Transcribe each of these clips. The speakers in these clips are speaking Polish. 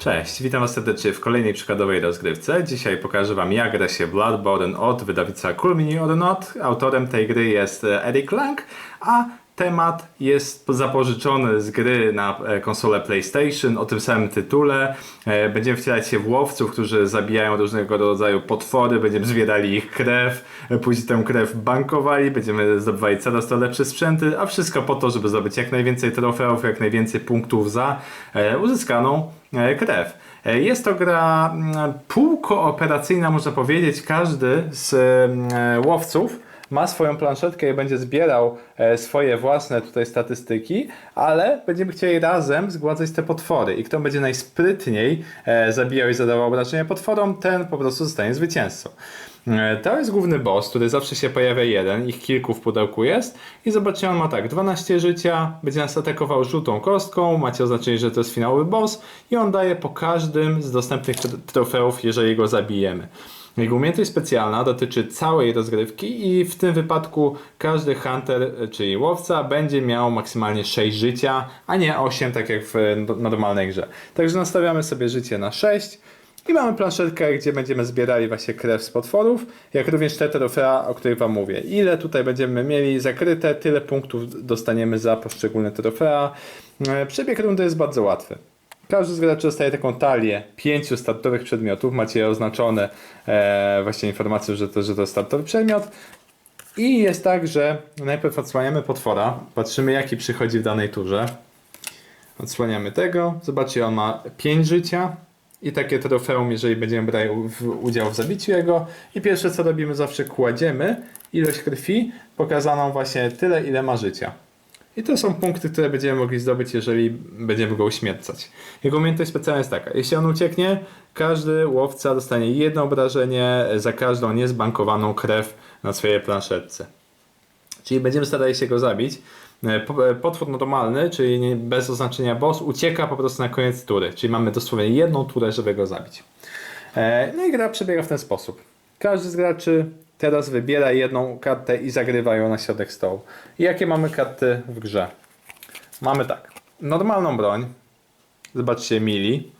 Cześć, witam Was serdecznie w kolejnej przykładowej rozgrywce. Dzisiaj pokażę Wam jak gra się Bloodborne od wydawnictwa Cool Mini or Not. Autorem tej gry jest e, Eric Lang, a temat jest zapożyczony z gry na e, konsolę PlayStation o tym samym tytule. E, Będziemy wcielać się w łowców, którzy zabijają różnego rodzaju potwory, będziemy zbierali ich krew, później tę krew bankowali, będziemy zdobywali coraz to lepsze sprzęty, a wszystko po to, żeby zdobyć jak najwięcej trofeów, jak najwięcej punktów za uzyskaną krew. E, Jest to gra mm, półkooperacyjna, można powiedzieć. Każdy z mm, łowców ma swoją planszetkę i będzie zbierał e, swoje własne tutaj statystyki, ale będziemy chcieli razem zgładzać te potwory i kto będzie najsprytniej e, zabijał i zadawał obrażenia potworom, ten po prostu zostanie zwycięzcą. E, To jest główny boss, który zawsze się pojawia jeden, ich kilku w pudełku jest i zobaczcie, on ma tak, 12 życia, będzie nas atakował żółtą kostką, macie oznaczenie, że to jest finałowy boss i on daje po każdym z dostępnych tr- trofeów, jeżeli go zabijemy. Jego umiejętność specjalna dotyczy całej rozgrywki i w tym wypadku każdy hunter, e, czyli łowca, będzie miał maksymalnie 6 życia, a nie 8, tak jak w e, normalnej grze. Także nastawiamy sobie życie na 6 i mamy planszetkę, gdzie będziemy zbierali właśnie krew z potworów, jak również te trofea, o których Wam mówię. Ile tutaj będziemy mieli zakryte, tyle punktów dostaniemy za poszczególne trofea. E, Przebieg rundy jest bardzo łatwy. Każdy z graczy dostaje taką talię pięciu startowych przedmiotów. Macie oznaczone e, właśnie informację, że to, że to startowy przedmiot. I jest tak, że najpierw odsłaniamy potwora, patrzymy jaki przychodzi w danej turze. Odsłaniamy tego. Zobaczcie, on ma 5 życia. I takie trofeum, jeżeli będziemy brali udział w zabiciu jego. I pierwsze co robimy, zawsze kładziemy ilość krwi, pokazaną właśnie tyle, ile ma życia. I to są punkty, które będziemy mogli zdobyć, jeżeli będziemy go uśmiercać. Jego umiejętność specjalna jest taka. Jeśli on ucieknie, każdy łowca dostanie jedno obrażenie za każdą niezbankowaną krew na swojej planszetce. Czyli będziemy starali się go zabić. E, e, Potwór normalny, czyli bez oznaczenia boss, ucieka po prostu na koniec tury. Czyli mamy dosłownie jedną turę, żeby go zabić. E, No i gra przebiega w ten sposób. Każdy z graczy teraz wybiera jedną kartę i zagrywa ją na środek stołu. I jakie mamy karty w grze? Mamy tak. Normalną broń. Zobaczcie, mili.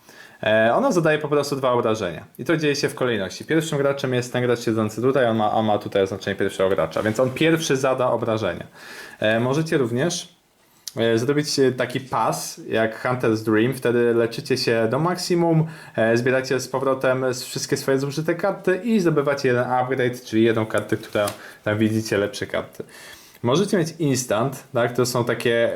E, ona zadaje po prostu dwa obrażenia. I to dzieje się w kolejności. Pierwszym graczem jest ten gracz siedzący tutaj, on ma, on ma tutaj oznaczenie pierwszego gracza, więc on pierwszy zada obrażenia. E, możecie również e, zrobić taki pas jak Hunter's Dream, wtedy leczycie się do maksimum, zbieracie z powrotem wszystkie swoje zużyte karty i zdobywacie jeden upgrade, czyli jedną kartę, która tam widzicie lepsze karty. Możecie mieć instant, tak? To są takie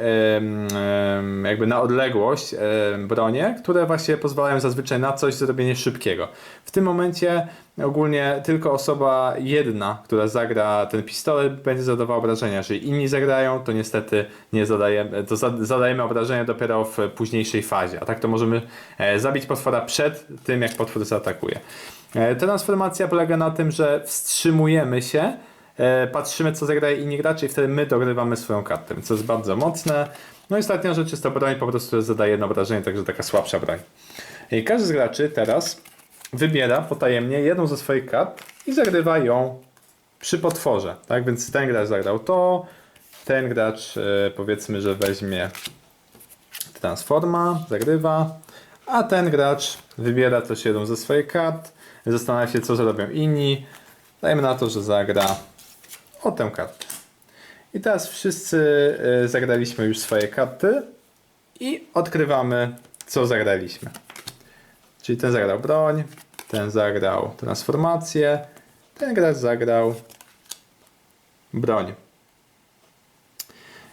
jakby na odległość bronie, które właśnie pozwalają zazwyczaj na coś zrobienie szybkiego. W tym momencie ogólnie tylko osoba jedna, która zagra ten pistolet, będzie zadawała obrażenia. Jeżeli inni zagrają, to niestety nie zadajemy, to za- zadajemy obrażenia dopiero w późniejszej fazie. A tak to możemy e, zabić potwora przed tym, jak potwór zaatakuje. E, transformacja polega na tym, że wstrzymujemy się patrzymy co zagraje inni gracze i wtedy my dogrywamy swoją kartę, co jest bardzo mocne. No i ostatnia rzecz jest to broń, po prostu zadaje jedno obrażenie, także taka słabsza broń. I każdy z graczy teraz wybiera potajemnie jedną ze swoich kart i zagrywa ją przy potworze. Tak więc ten gracz zagrał to, ten gracz e, powiedzmy, że weźmie transforma, zagrywa, a ten gracz wybiera też jedną ze swoich kart, zastanawia się co zrobią inni. Dajmy na to, że zagra o tę kartę. I teraz wszyscy y, zagraliśmy już swoje karty i odkrywamy, co zagraliśmy. Czyli ten zagrał broń, ten zagrał transformację, ten gracz zagrał broń.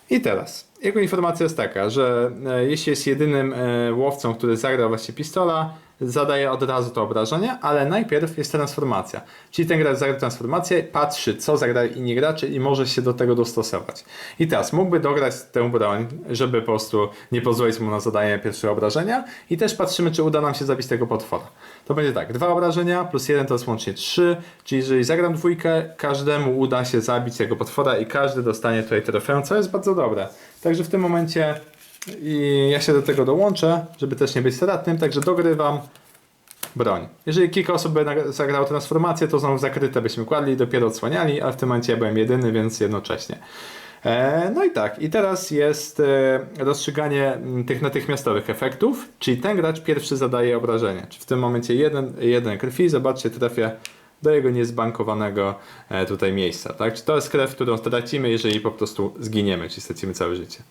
I teraz, jego informacja jest taka, że e, jeśli jest jedynym e, łowcą, który zagrał właśnie pistola, zadaje od razu to obrażenie, ale najpierw jest transformacja. Czyli ten gracz zagra transformację, patrzy co zagrali inni gracze i może się do tego dostosować. I teraz mógłby dograć tę broń, żeby po prostu nie pozwolić mu na zadanie pierwszego obrażenia i też patrzymy, czy uda nam się zabić tego potwora. To będzie tak, dwa obrażenia plus jeden to jest łącznie trzy, czyli jeżeli zagram dwójkę, każdemu uda się zabić tego potwora i każdy dostanie tutaj trofeum, co jest bardzo dobre. Także w tym momencie i ja się do tego dołączę, żeby też nie być stratnym, także dogrywam broń. Jeżeli kilka osób by zagrało transformację, to znowu zakryte byśmy kładli, dopiero odsłaniali, ale w tym momencie ja byłem jedyny, więc jednocześnie. E, no i tak, i teraz jest e, rozstrzyganie m, tych natychmiastowych efektów, czyli ten gracz pierwszy zadaje obrażenie. Czy w tym momencie jeden, jeden krwi, zobaczcie, trafia do jego niezbankowanego e, tutaj miejsca. Tak? Czy to jest krew, którą tracimy, jeżeli po prostu zginiemy, czyli stracimy całe życie.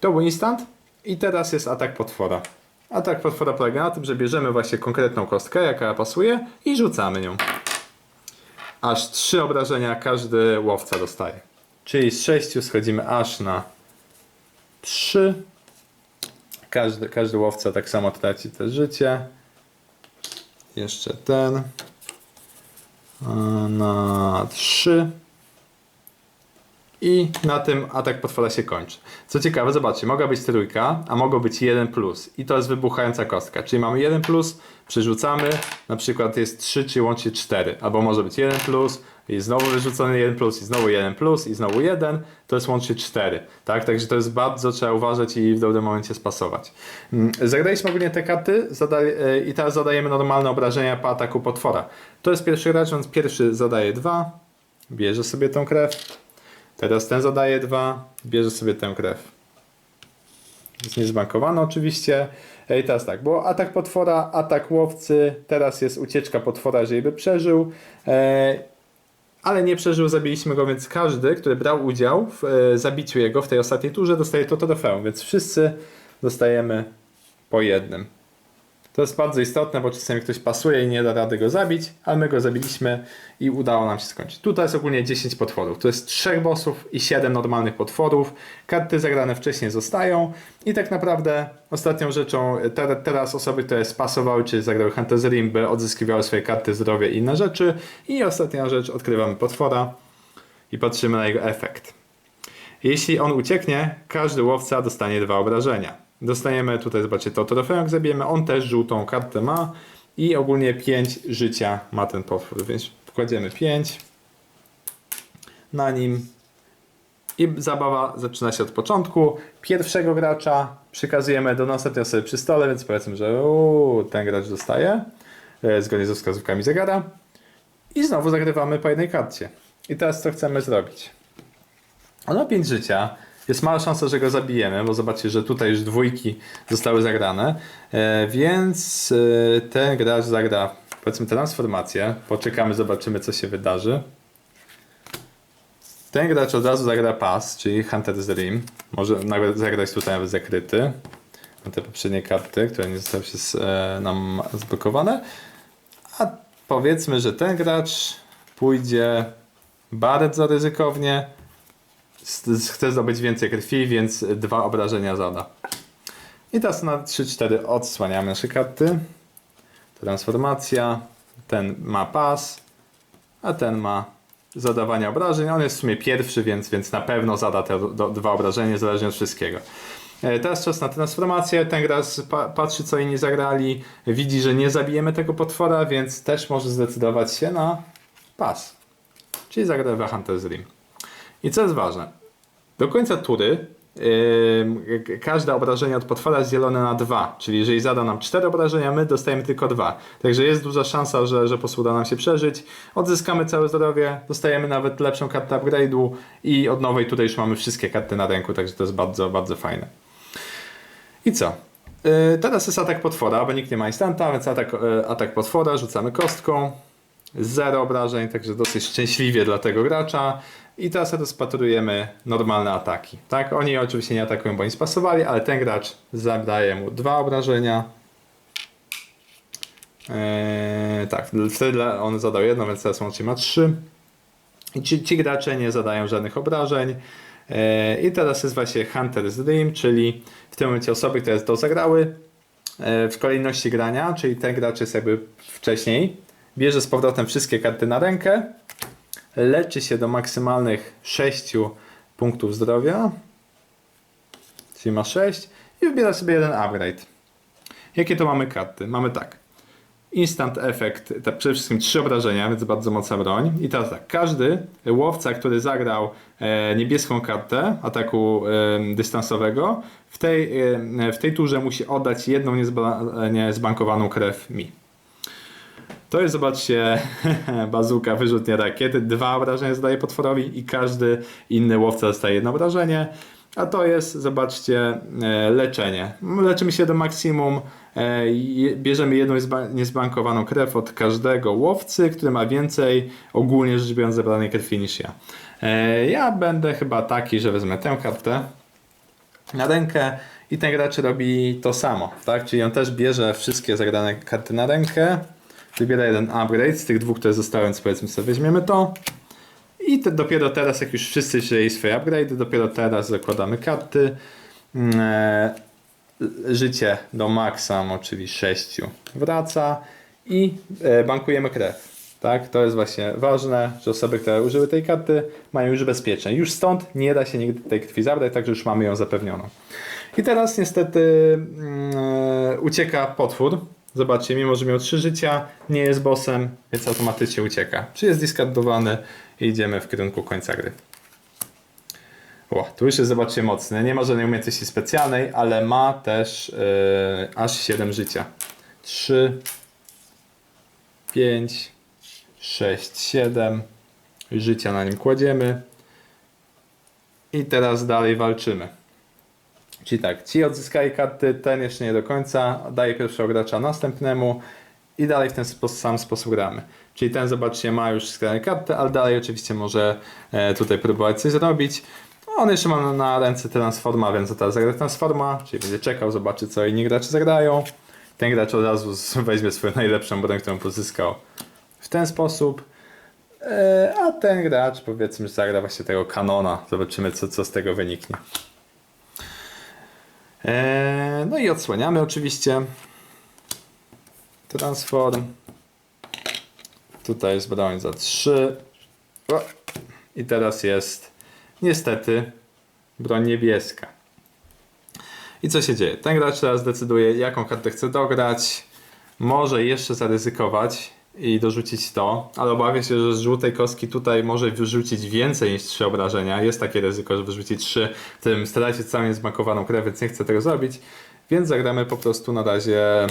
To był instant i teraz jest atak potwora. Atak potwora polega na tym, że bierzemy właśnie konkretną kostkę, jaka pasuje i rzucamy nią. Aż trzy obrażenia każdy łowca dostaje. Czyli z 6 schodzimy aż na 3. Każdy, każdy łowca tak samo traci te życie. Jeszcze ten. A, Na 3. I na tym atak potwora się kończy. Co ciekawe, zobaczcie, mogła być trójka, a mogło być 1 plus. I to jest wybuchająca kostka. Czyli mamy 1 plus, przerzucamy, na przykład jest 3, czyli łącznie 4. Albo może być 1 plus, i znowu wyrzucony 1 plus, i znowu 1 plus, i znowu 1, to jest łącznie 4. Tak? Także to jest bardzo, trzeba uważać i w dobrym momencie spasować. Mm, Zagraliśmy ogólnie te karty e, i teraz zadajemy normalne obrażenia po ataku potwora. To jest pierwszy gracz, więc pierwszy zadaje 2, bierze sobie tą krew. Teraz ten zadaje 2, bierze sobie tę krew. Jest niezbankowany oczywiście. I teraz tak, było atak potwora, atak łowcy, teraz jest ucieczka potwora, jeżeli by przeżył. E, ale nie przeżył, zabiliśmy go, więc każdy, który brał udział w e, zabiciu jego w tej ostatniej turze, dostaje to trofeum, więc wszyscy dostajemy po jednym. To jest bardzo istotne, bo czasami ktoś pasuje i nie da rady go zabić, ale my go zabiliśmy i udało nam się skończyć. Tutaj jest ogólnie 10 potworów. To jest 3 bossów i 7 normalnych potworów. Karty zagrane wcześniej zostają i tak naprawdę ostatnią rzeczą te, teraz osoby, które spasowały czy zagrały Hunter's Rim, by odzyskiwały swoje karty zdrowia i inne rzeczy. I ostatnia rzecz, odkrywamy potwora i patrzymy na jego efekt. Jeśli on ucieknie, każdy łowca dostanie dwa obrażenia. Dostajemy tutaj, zobaczcie, to trofeum, jak zabijemy. On też żółtą kartę ma i ogólnie 5 życia ma ten potwór, więc kładziemy 5 na nim. I zabawa zaczyna się od początku. Pierwszego gracza przekazujemy do następnej osoby przy stole, więc powiedzmy, że uu, ten gracz dostaje e, zgodnie ze wskazówkami zegara. I znowu zagrywamy po jednej karcie. I teraz co chcemy zrobić? On ma 5 życia. Jest mała szansa, że go zabijemy, bo zobaczcie, że tutaj już dwójki zostały zagrane. E, więc e, ten gracz zagra, powiedzmy, transformację. Poczekamy, zobaczymy, co się wydarzy. Ten gracz od razu zagra pas, czyli Hunter's Dream. Może zagrać tutaj nawet zakryty. Na te poprzednie karty, które nie zostały się e, nam zblokowane. A powiedzmy, że ten gracz pójdzie bardzo ryzykownie. Chce zdobyć więcej krwi, więc dwa obrażenia zada. I teraz na 3-4 odsłaniamy nasze karty. Transformacja. Ten ma pas, a ten ma zadawanie obrażeń. On jest w sumie pierwszy, więc, więc na pewno zada te do, dwa obrażenia, niezależnie od wszystkiego. E, Teraz czas na transformację. Ten pa, patrzy, co inni zagrali, widzi, że nie zabijemy tego potwora, więc też może zdecydować się na pas. Czyli zagra we Hunter's Rim. I co jest ważne, do końca tury yy, każde obrażenie od potwora jest dzielone na dwa, czyli jeżeli zada nam cztery obrażenia, my dostajemy tylko dwa. Także jest duża szansa, że, że po prostu uda nam się przeżyć. Odzyskamy całe zdrowie, dostajemy nawet lepszą kartę upgrade'u i od nowej tutaj już mamy wszystkie karty na ręku, także to jest bardzo, bardzo fajne. I co? Yy, teraz jest atak potwora, bo nikt nie ma instanta, więc atak, yy, atak potwora, rzucamy kostką. Zero obrażeń, także dosyć szczęśliwie dla tego gracza. I teraz rozpatrujemy normalne ataki. Tak, oni oczywiście nie atakują, bo nie spasowali, ale ten gracz zadaje mu dwa obrażenia. Eee, tak, wtedy on zadał jedno, więc teraz łącznie ma trzy. I ci, ci gracze nie zadają żadnych obrażeń. Eee, I teraz jest właśnie Hunter's Dream, czyli w tym momencie osoby, które to zagrały e, w kolejności grania, czyli ten gracz jest jakby wcześniej, bierze z powrotem wszystkie karty na rękę, leczy się do maksymalnych 6 punktów zdrowia, czyli ma 6 i wybiera sobie jeden upgrade. Jakie to mamy karty? Mamy tak. Instant efekt, przede wszystkim trzy obrażenia, więc bardzo mocna broń. I teraz tak, każdy łowca, który zagrał e, niebieską kartę ataku dystansowego, w tej, w tej turze musi oddać jedną niezba, niezbankowaną krew mi. To jest, zobaczcie, bazuka, wyrzutnia rakiety. Dwa obrażenia zadaje potworowi i każdy inny łowca dostaje jedno obrażenie. A to jest, zobaczcie, e, leczenie. Leczymy się do maksimum. e, Bierzemy jedną niezba- niezbankowaną krew od każdego łowcy, który ma więcej, ogólnie rzecz biorąc, zebranej krwi niż ja. E, Ja będę chyba taki, że wezmę tę kartę na rękę i ten gracz robi to samo, tak? Czyli on też bierze wszystkie zagrane karty na rękę, wybiera jeden upgrade z tych dwóch, które zostały, więc powiedzmy sobie weźmiemy to i te, dopiero teraz, jak już wszyscy wzięli swoje upgrade, dopiero teraz zakładamy karty. Mm, e, życie do maksa, czyli 6 wraca i e, bankujemy krew. Tak, to jest właśnie ważne, że osoby, które użyły tej karty mają już bezpieczne. Już stąd nie da się nigdy tej krwi zabrać, także już mamy ją zapewnioną. I teraz niestety e, ucieka potwór. Zobaczcie, mimo że miał 3 życia, nie jest bossem, więc automatycznie ucieka. Czy jest discardowany i idziemy w kierunku końca gry. O, tu już jest, zobaczcie, mocny. Nie ma żadnej umiejętności specjalnej, ale ma też e, aż 7 życia. 3, 5, 6, 7 życia na nim kładziemy. I teraz dalej walczymy. Czyli tak, ci odzyskali karty, ten jeszcze nie do końca, daje pierwszego gracza następnemu i dalej w ten spo- sam sposób gramy. Czyli ten, zobaczcie, ma już skrajne karty, ale dalej oczywiście może e, tutaj próbować coś zrobić. No, On jeszcze ma na, ręce transforma, więc teraz zagra transforma, czyli będzie czekał, zobaczy co inni gracze zagrają. Ten gracz od razu weźmie swoją najlepszą broń, którą pozyskał w ten sposób. E, a ten gracz powiedzmy, że zagra właśnie tego kanona. Zobaczymy co, co z tego wyniknie. E, no i odsłaniamy oczywiście. Transform. Tutaj jest broń za 3. O. I teraz jest niestety broń niebieska. I co się dzieje? Ten gracz teraz decyduje, jaką kartę chce dograć. Może jeszcze zaryzykować i dorzucić to, ale obawiam się, że z żółtej kostki tutaj może wyrzucić więcej niż 3 obrażenia. Jest takie ryzyko, że wyrzuci 3, tym straci całą niezbankowaną krew, więc nie chcę tego zrobić. Więc zagramy po prostu na razie.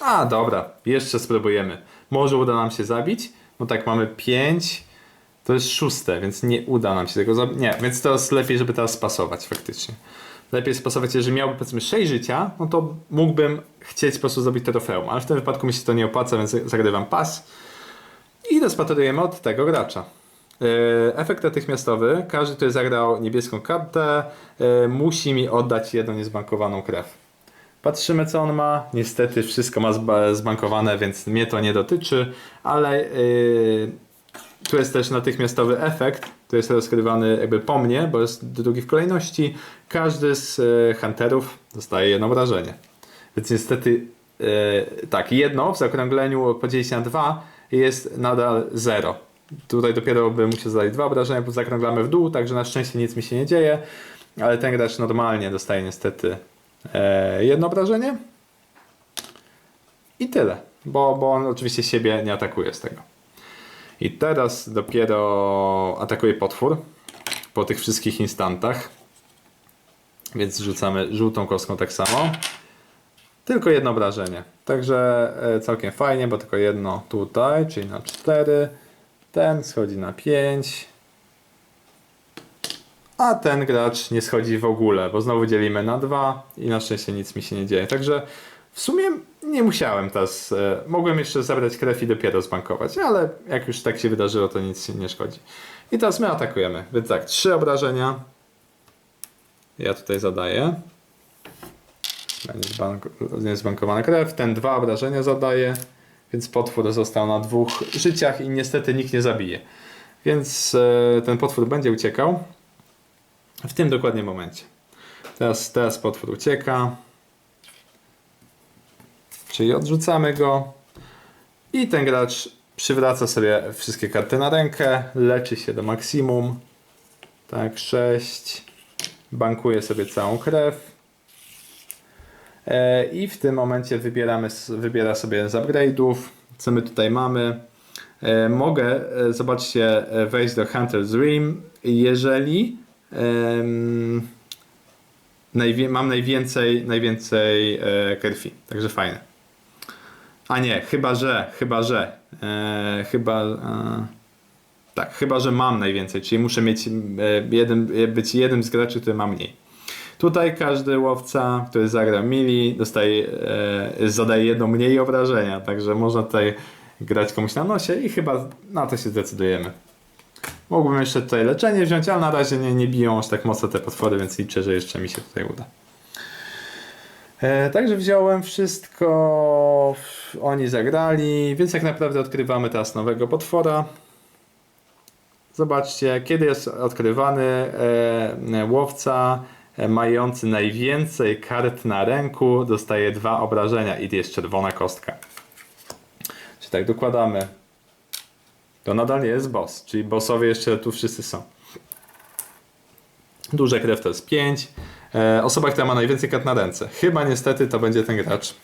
A, dobra, jeszcze spróbujemy. Może uda nam się zabić. No tak, mamy 5. To jest szóste, więc nie uda nam się tego zabić. Nie, więc teraz lepiej, żeby teraz spasować faktycznie. Lepiej spasować, jeżeli miałby powiedzmy 6 życia, no to mógłbym chcieć po prostu zrobić trofeum, ale w tym wypadku mi się to nie opłaca, więc zagrywam pas. I rozpatrujemy od tego gracza. Yy, Efekt natychmiastowy. Każdy, który zagrał niebieską kartę, yy, musi mi oddać jedną niezbankowaną krew. Patrzymy, co on ma. Niestety wszystko ma zba- zbankowane, więc mnie to nie dotyczy, ale yy, tu jest też natychmiastowy efekt, który jest rozgrywany jakby po mnie, bo jest drugi w kolejności. Każdy z e, hunterów dostaje jedno wrażenie. Więc niestety e, tak, jedno w zaokrągleniu podzielić na dwa jest nadal zero. Tutaj dopiero bym musiał zadać dwa obrażenia, bo zakrąglamy w dół, także na szczęście nic mi się nie dzieje. Ale ten gracz normalnie dostaje niestety e, jedno obrażenie. I tyle, bo, bo on oczywiście siebie nie atakuje z tego. I teraz dopiero atakuje potwór po tych wszystkich instantach. Więc rzucamy żółtą kostką tak samo. Tylko jedno obrażenie. Także e, całkiem fajnie, bo tylko jedno tutaj, czyli na 4. Ten schodzi na 5. A ten gracz nie schodzi w ogóle, bo znowu dzielimy na 2 i na szczęście nic mi się nie dzieje. Także w sumie nie musiałem teraz. E, mogłem jeszcze zabrać krew i dopiero zbankować, ale jak już tak się wydarzyło, to nic nie szkodzi. I teraz my atakujemy. Więc tak, trzy obrażenia. Ja tutaj zadaję. Niezbankowana krew. Ten dwa obrażenia zadaje. Więc potwór został na dwóch życiach i niestety nikt nie zabije. Więc e, ten potwór będzie uciekał. W tym dokładnie momencie. Teraz, teraz potwór ucieka. Czyli odrzucamy go. I ten gracz przywraca sobie wszystkie karty na rękę, leczy się do maksimum. Tak, 6. Bankuje sobie całą krew. E, I w tym momencie wybieramy, wybiera sobie z upgrade'ów. Co my tutaj mamy? E, mogę, e, zobaczcie, wejść do Hunter's Dream, jeżeli em, najwie, mam najwięcej, najwięcej krwi. Także fajne. A nie, chyba że, chyba że. E, chyba. E, tak, chyba że mam najwięcej, czyli muszę mieć e, jeden, e, być jednym z graczy, który ma mniej. Tutaj każdy łowca, który zagra mili, dostaje, e, zadaje jedno mniej obrażenia, także można tutaj grać komuś na nosie i chyba na to się zdecydujemy. Mógłbym jeszcze tutaj leczenie wziąć, ale na razie nie, nie biją aż tak mocno te potwory, więc liczę, że jeszcze mi się tutaj uda. E, także wziąłem wszystko, oni zagrali, więc jak naprawdę odkrywamy teraz nowego potwora. Zobaczcie, kiedy jest odkrywany e, łowca e, mający najwięcej kart na ręku dostaje dwa obrażenia i jest czerwona kostka. Czy tak dokładamy? To nadal nie jest boss, czyli bossowie jeszcze tu wszyscy są. Duże krew to jest 5. E, osoba, która ma najwięcej kart na ręce. Chyba niestety to będzie ten gracz.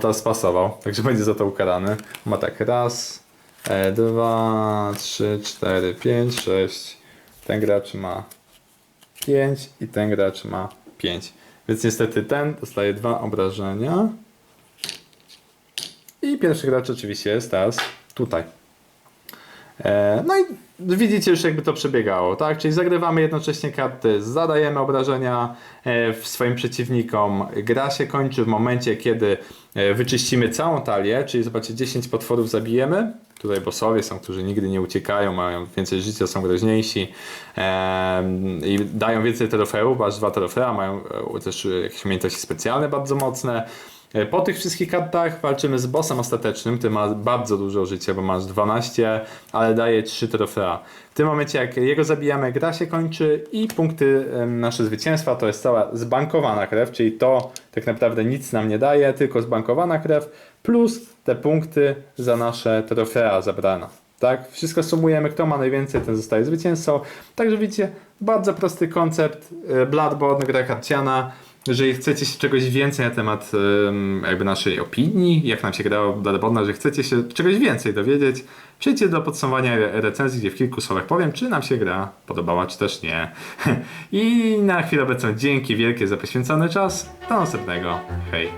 Teraz spasował, także będzie za to ukarany. Ma tak raz, e, dwa, trzy, cztery, pięć, sześć. Ten gracz ma 5 i ten gracz ma 5. Więc niestety ten dostaje dwa obrażenia. I pierwszy gracz oczywiście jest teraz tutaj. E, No i widzicie już jakby to przebiegało, tak? Czyli zagrywamy jednocześnie karty, zadajemy obrażenia e, swoim przeciwnikom. Gra się kończy w momencie, kiedy e, wyczyścimy całą talię, czyli zobaczcie 10 potworów zabijemy. Tutaj bossowie są, którzy nigdy nie uciekają, mają więcej życia, są groźniejsi i dają więcej trofeów, aż dwa trofea, mają też jakieś umiejętności specjalne bardzo mocne. E, Po tych wszystkich kartach walczymy z bossem ostatecznym, który ma bardzo dużo życia, bo masz 12, ale daje 3 trofea. W tym momencie, jak jego zabijamy, gra się kończy i punkty nasze zwycięstwa to jest cała zbankowana krew, czyli to tak naprawdę nic nam nie daje, tylko zbankowana krew, plus te punkty za nasze trofea zabrane. Tak? Wszystko sumujemy, kto ma najwięcej, ten zostaje zwycięzcą. Także widzicie, bardzo prosty koncept. e, Bloodborne, gra karciana. Jeżeli chcecie się czegoś więcej na temat em, jakby naszej opinii, jak nam się grało w Bloodborne, że chcecie się czegoś więcej dowiedzieć, przejdźcie do podsumowania re- recenzji, gdzie w kilku słowach powiem, czy nam się gra podobała, czy też nie. I na chwilę obecną dzięki wielkie za poświęcony czas. Do następnego. Hej.